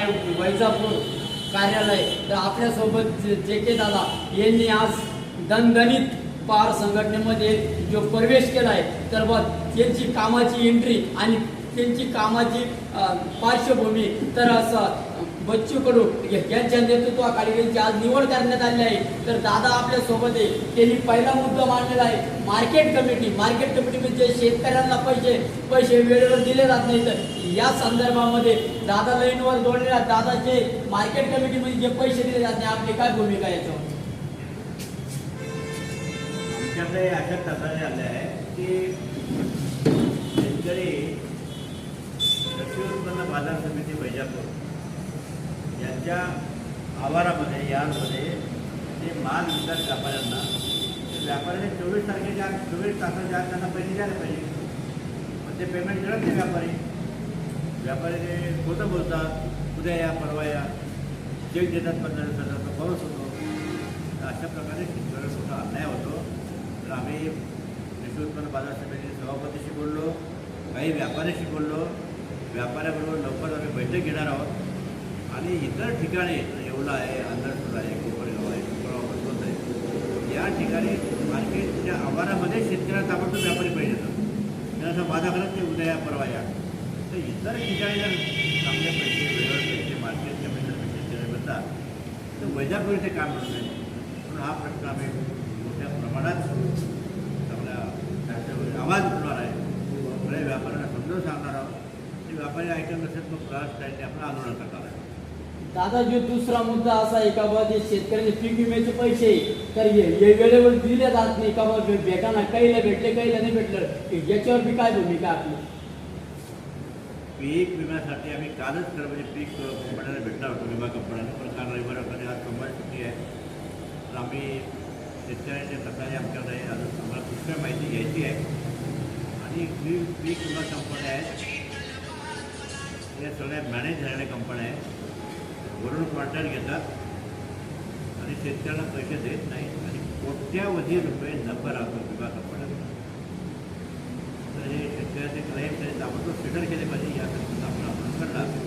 आहे वैजापूर कार्यालय. तर आपल्यासोबत जे जे के दादा यांनी आज दणदणीत पार संघटनेमध्ये जो प्रवेश केला आहे तर बघ त्यांची कामाची एंट्री आणि त्यांची कामाची पार्श्वभूमी तर असं बच्चू कडू यांच्या नेतृत्वाखाली त्यांची आज निवड करण्यात आली आहे. तर दादा आपल्यासोबत आहे. त्यांनी पहिला मुद्दा मांडलेला आहे. मार्केट कमिटी मार्केट कमिटीमध्ये म्हणजे शेतकऱ्यांना पैसे पैसे वेळेवर दिले जात नाही तर या संदर्भामध्ये दादा लाईनवर जोडलेल्या दादाचे मार्केट कमिटीमध्ये जे पैसे दिले जात नाही आपली काय भूमिका याच्यावर? आमच्याकडे अशा तक्रारी आल्या आहे की शेतकरी कृषी उत्पन्न बाजार समिती वैजापूर यांच्या आवारामध्ये यार्डमध्ये ते माल विकतात व्यापाऱ्यांना व्यापाऱ्याने चोवीस तारखेच्या चोवीस तासाच्या आत त्यांना पैसे द्यायला पाहिजे. पण ते पेमेंट करत नाही व्यापारी. व्यापारी ते खोटं बोलतात उद्या या परवा या. चेक देतात पंधरा दिवसाचा पाऊस होतो. तर अशा प्रकारे शेतकऱ्यावर मोठा अन्याय होतो. तर आम्ही कृषी उत्पन्न बाजार समिती सभापतीशी बोललो काही व्यापाऱ्याशी बोललो. व्यापाऱ्याबरोबर लवकर आम्ही बैठक घेणार आहोत. आणि इतर ठिकाणी येवला आहे अंधरसूर आहे कोपरगाव आहे कोपरगाव बसवत आहे या ठिकाणी मार्केटच्या आव्हानामध्ये शेतकऱ्याला ताबडतोब व्यापारी पाहिजे त्यांना असं वादा करत ते उद्या या परवा या. तर इतर ठिकाणी जर चांगले पैसे वेगळे पैसे मार्केटच्या पैसे शेतकरी मिळतात तर वैजापूर इथे काम होत नाही. म्हणून हा प्रश्न आम्ही मोठ्या प्रमाणात चांगल्या त्याच्यावर आवाज उठणार आहे. सगळ्या व्यापाऱ्यांना समजून सांगणार आहोत. ते व्यापारी ऐकत नसेल मग प्रवास टाईटने आपलं आंदोलन करणार आहे दादा जो दुसरा मुद्दा असा आहे का बा जे शेतकऱ्यांनी पीक विम्याचे पैसे तर हे वेळेवर दिले जात नाही का बा भेटाना काहीला भेटले काहीला नाही भेटलं याच्यावर बी काय भूमिका आपली? पीक विम्यासाठी आम्ही कालच खरं म्हणजे पीक कंपन्याला भेटणार होतो विमा कंपन्याने पण काल रविवार आज सोमवार सुट्टी आहे. तर आम्ही शेतकऱ्यांच्या तक्रारी आमच्याकडे अजून आम्हाला पुष्कळ माहिती घ्यायची आहे. आणि पीक विमा कंपन्या आहेत या सगळ्या मॅनेज झालेल्या कंपन्या आहेत वरून कॉन्ट्रॅक्ट घेतात आणि शेतकऱ्यांना पैसे देत नाहीत आणि कोट्यावधी रुपये नफा राहतो विभाग आपण तर हे शेतकऱ्याचे क्लेम त्याने ताबडतोब सेटल केले पाहिजे यासाठी आपण आपण करणार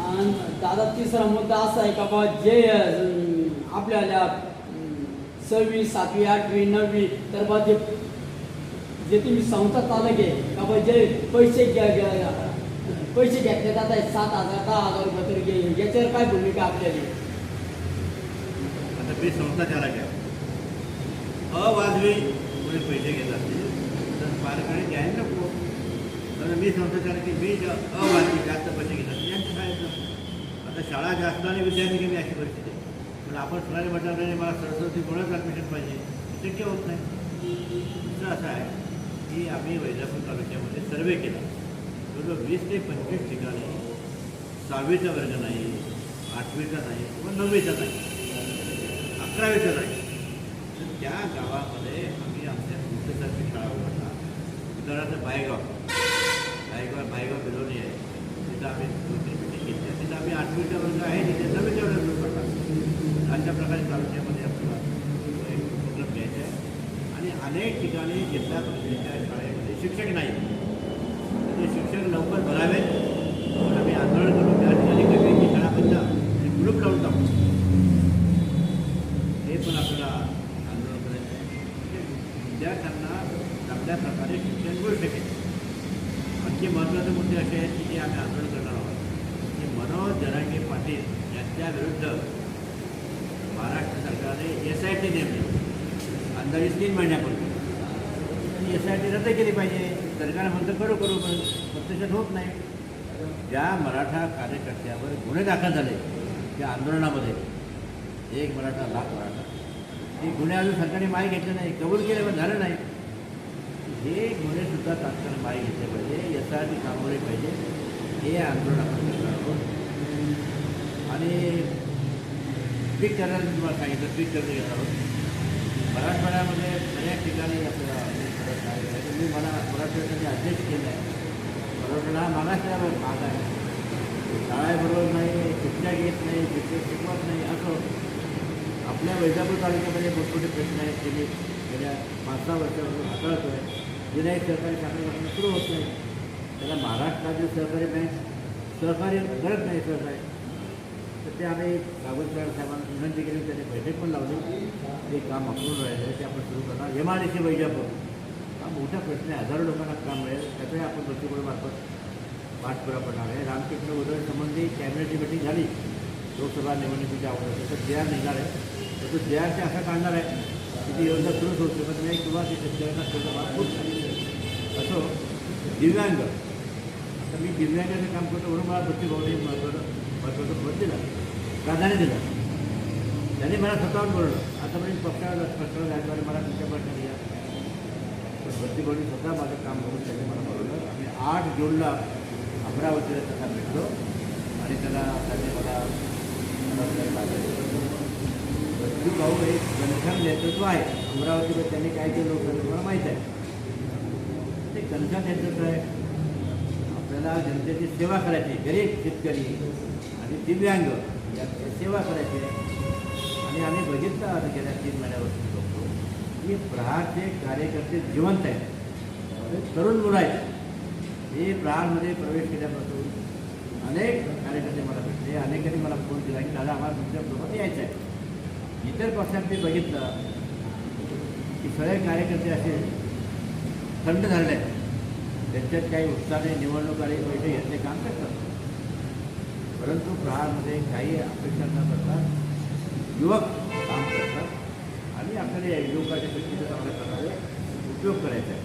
आणि दादा तिसरा मुद्दा असा आहे का बा जे आपल्याला सहावी सातवी आठवी नववी तर बा जे जे तुम्ही संस्था चालक आहे का बा जे पैसे घ्या- पैसे घेतले जात आहेत. सात हजार दहा हजार रुपये तरी घे. याच्यावर काय भूमिका आपल्याला? आता मी संस्था चालक आहे अवाजवी कोणी पैसे घेत असतील तर पालकाने द्यायला नको. तर मी संस्था चालक की मी अवाजवी जास्त पैसे घेत असतील. यांचं काय आता शाळा जास्त आणि विद्यार्थी कमी अशी परिस्थिती आहे. पण आपण सगळ्या म्हटलं नाही मला सरस्वती कोणाच ॲडमिशन पाहिजे. शक्य होत नाही. दुसरं असं आहे की आम्ही वैजापूर तालुक्यामध्ये सर्वे केला. जवळजवळ वीस ते पंचवीस ठिकाणी सहावीचा वर्ग नाही आठवीचा नाही किंवा नववीचा नाही अकरावीचा नाही. तर त्या गावामध्ये आम्ही आमच्या संस्थेसारखी शाळा उघडला उदाहरणार्थ बायगाव. बायगाव बायगाव बिलोनी आहे. तिथं आम्ही दोन तीन मिटिंग घेतल्या. तिथं आम्ही आठवीचा वर्ग आहे तिथे नववीचा वर्ग सुरू करतात अशा प्रकारे तालुक्यामध्ये आपल्याला एक उपक्रम घ्यायचा आहे. आणि अनेक ठिकाणी जिल्हा परिषदेच्या शाळेमध्ये शिक्षक नाही. शिक्षक लवकर भरावेत म्हणून आम्ही आंदोलन करू त्या ठिकाणी कमी शाळा बंद आणि ग्रुप लावून टाकू. हे पण आपल्याला आंदोलन करायचं आहे. विद्यार्थ्यांना चांगल्या प्रकारे शिक्षण मिळू शकेल. आणखी महत्त्वाचे मुद्दे असे आहेत की जे आम्ही आंदोलन करणार आहोत. की मनोज जरांगे पाटील यांच्या विरुद्ध महाराष्ट्र सरकारने एस आय टी नेमली. अंदाजे तीन महिन्यापूर्वी. त्यासाठी रद्द केली पाहिजे. सरकार म्हणतं करू करू पण प्रत्यक्षात होत नाही. ज्या मराठा कार्यकर्त्यावर गुन्हे दाखल झाले त्या आंदोलनामध्ये एक मराठा लाख मराठा हे गुन्हे अजून सरकारने माय घेतले नाही कबूल केले पण झालं नाही. हे गुन्हेसुद्धा तात्काळ माय घेतले पाहिजे एस आय टी थांबवले पाहिजे हे आंदोलन आपण करणार आहोत. आणि पीक कर्जाचं तुम्हाला सांगितलं पीक कर्ज घेणार आहोत. मराठवाड्यामध्ये बऱ्याच ठिकाणी आपल्याला मी तुम्ही मला मराठवाड्यासाठी अध्यक्ष केलं आहे मराठवाडा हा मागासलेला भाग आहे शाळेबरोबर नाही शिक्षा येत नाही शिक्षक शिकवत नाही असं आपल्या वैजापूर तालुक्यामध्ये मोठमोठे प्रश्न आहेत ते मी गेल्या पाच सहा वर्षापासून हाताळतो आहे जिल्हा एक सहकारी शाखेपासून सुरू होत नाही त्याला महाराष्ट्र राज्य सहकारी बँक सहकार्य करत नाही सहकार्य तर ते आम्ही गावस्कर साहेबांना विनंती केली त्यांनी बैठक पण लावली ते काम अपूर्ण राहिलं ते आपण सुरू करणार. M R D C Vaijapur. मोठा प्रश्न आहे हजारो लोकांना काम मिळेल त्याचाही आपण दृष्टिकोनामार्फत पाठपुरा करणार आहे. रामकृष्ण उदयसंबंधी कॅबिनेटची मिटिंग झाली. लोकसभा निवडणुकीच्या अगोदर. तर जे आर निघणार आहे. तर तो जे आर ते असं काढणार आहे. की ती योजना सुरूच होऊ शकत नाही किंवा ती शेतकऱ्यांना त्याचा होत नाही. असो दिव्यांग. आता मी दिव्यांगाचं काम करतो म्हणून मला प्रत्येक महत्त्वाचं महत्त्वाचं मत दिलं. प्राधान्य दिलं. त्यांनी मला स्वतःहून बोललं आतापर्यंत पक्षाला पक्षाला जायचं मला तुमच्या प्रश्न दिला पण स्वतः माझं काम करून त्यांनी मला बोलवलं. आणि आठ जूनला अमरावतीला त्यांना भेटलो आणि त्याला त्यांनी मला बच्चू भाऊ एक घनश्याम नेतृत्व आहे. अमरावतीला त्यांनी काय केलं होतं तुम्हाला माहीत आहे. ते घनश्याम नेतृत्व आहे. आपल्याला जनतेची सेवा करायची गरीब शेतकरी आणि दिव्यांग यांची सेवा करायची आहे. आणि आम्ही बघितलं गेल्या तीन महिन्यावर की प्रहारचे कार्यकर्ते जिवंत आहेत. तरुण मुलं आहेत. हे प्रहारमध्ये प्रवेश केल्यापासून अनेक कार्यकर्ते मला भेटले. अनेकांनी मला फोन केला की दादा आम्हाला तुमच्यासोबत यायचं आहे इतर पक्षात मी बघितलं की सगळे कार्यकर्ते असे थंड झाले आहेत. त्यांच्यात काही उत्साहाने निवडणूक आणि बैठक घेतले काम करतात. परंतु प्रहारमध्ये काही अपेक्षा न करता युवक काम करतात. आणि आपल्याला या युवकाच्या शक्तीचा चांगल्या प्रकारे उपयोग करायचा आहे.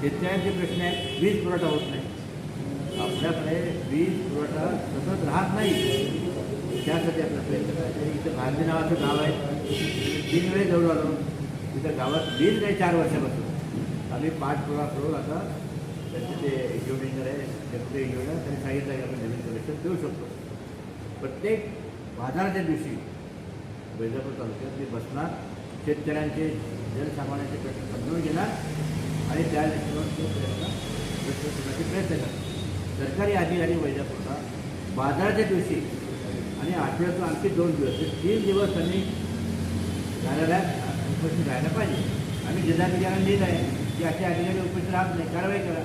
शेतकऱ्यांचे प्रश्न आहेत वीज पुरवठा होत नाही. आपल्याकडे वीज पुरवठा सतत राहत नाही. त्यासाठी आपला प्रयत्न करायचा आहे. इथं गांधी नावाचं गाव आहे. तीन वेळेस जवळ आलो. तिथं गावात वीज नाही चार वर्षापासून. आम्ही पाठपुरावा करून आता त्याचे ते एक्झिक्युटिव्ह आहे डेप्युटी एक्झिक्युटिव्ह त्यांनी सांगितलं की आपण नवीन कलेक्शन देऊ शकतो. प्रत्येक बाजाराच्या दिवशी वैजापूर तालुक्यात मी बसणार शेतकऱ्यांचे जनसामान्यांचे प्रश्न समजून घेणार आणि त्या दृष्टीवर तो प्रयत्न व्यक्त करण्याचे प्रयत्न करणार. सरकारी अधिकारी वैजापूरला बाजाराच्या दिवशी आणि आठवड्यातून आणखी दोन दिवस तीन दिवस त्यांनी कार्यालयात उपस्थित राहायला पाहिजे. आम्ही जिल्हाधिकाऱ्यांना लिहिलं आहे की असे अधिकारी उपस्थित राहत नाही कारवाई करा.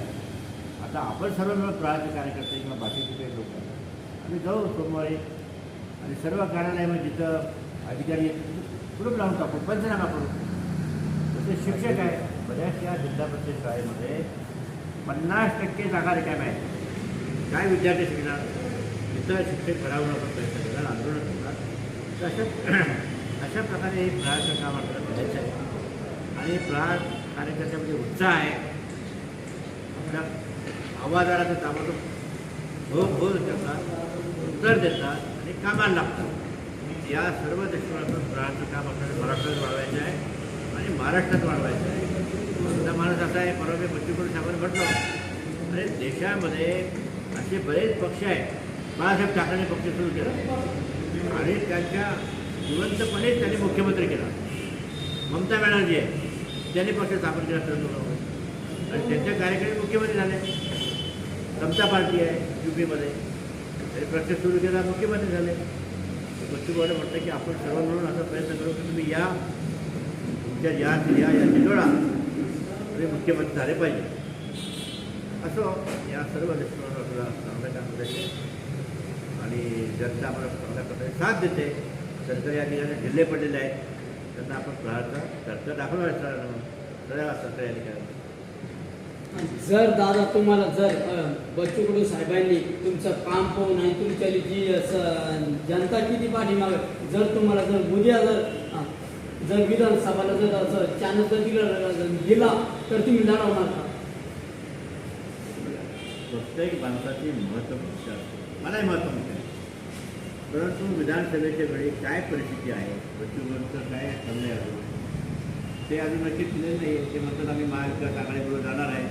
आता आपण सर्व मिळून प्रहारचे कार्यकर्ते किंवा बाकीचे काही लोक आम्ही जाऊ सोमवारी आणि सर्व कार्यालयामध्ये जिथं अधिकारी ग्रुप लावून टाकू पंचनामा करू. तसे शिक्षक आहे बऱ्याचशा जिल्हा परिषद शाळेमध्ये पन्नास टक्के जागा रिकाम्या आहेत. काय विद्यार्थी शिकणार? इतर शिक्षक घडवण्याचा प्रयत्न करणार आंदोलन करणार तर अशा अशा प्रकारे हे प्रहारचं काम आपल्याला करायचं आहे आणि प्रहार कार्यकर्त्यामध्ये उत्साह आहे. आपल्या आवाजाला ते ताबडतोब भोग भोग देतात उत्तर देतात आणि कामाला लागतात. या सर्व दृष्टिकोनातून प्रहारचं काम आपल्याला महाराष्ट्रात वाढवायचं आहे आणि महाराष्ट्रात वाढवायचं आहे. सुद्धा माणूस असा आहे परवा मी बच्चूकडून साहेबांना म्हटलं. आणि देशामध्ये असे बरेच पक्ष आहेत. बाळासाहेब ठाकरेने पक्ष सुरू केला. आणि त्यांच्या जिवंतपणेच त्यांनी मुख्यमंत्री केला. ममता बॅनर्जी आहे त्यांनी पक्ष स्थापन केला तरुण आणि त्यांच्या कार्यकारी मुख्यमंत्री झाले. समता पार्टी आहे यू पीमध्ये त्यांनी पक्ष सुरू केला मुख्यमंत्री झाले. बच्चू कडे की आपण सर्व मिळून असा प्रयत्न करू की तुम्ही या तुमच्या या या या जोडा तुम्ही मुख्यमंत्री झाले पाहिजे. असं या सर्व दृष्टिकोनावर आपल्याला चांगलं काम करायचे आणि जनता आम्हाला चांगल्या प्रकारे साथ देते. सरकारी अधिकारी ढिल्ले पडलेले आहेत. त्यांना आपण प्रार्थना चर्चा दाखवणार सगळ्या सरकारी अधिकाऱ्यांना जर दादा तुम्हाला जर बच्चू कडू साहेबांनी तुमचं काम पाहून आणि तुमच्या जी जनता किती पाठीमाग जर तुम्हाला जर उद्या जर जर विधानसभाला जर असं चॅनल जर दिला दिला तर तुम्ही लढवणार का प्रत्येक माणसाची महत्त्वपूर्ण असते. मलाही महत्त्वपूर्ण परंतु विधानसभेच्या वेळी काय परिस्थिती आहे? बच्चूंचं काय चाललंय अजून ते अजून नक्की ठरलेलं नाही आहे ते म्हणतात आम्ही महाविकास आघाडीबरोबर जाणार आहे.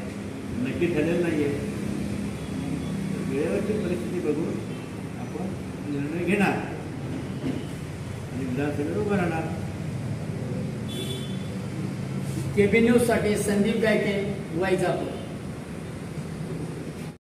नक्की ठरलेलं नाही आहे वेळेवरची परिस्थिती बघून आपण निर्णय घेणार. आणि विधानसभेवर उभं राहणार. केबी न्यूजसाठी संदीप गायके वाईजापूर.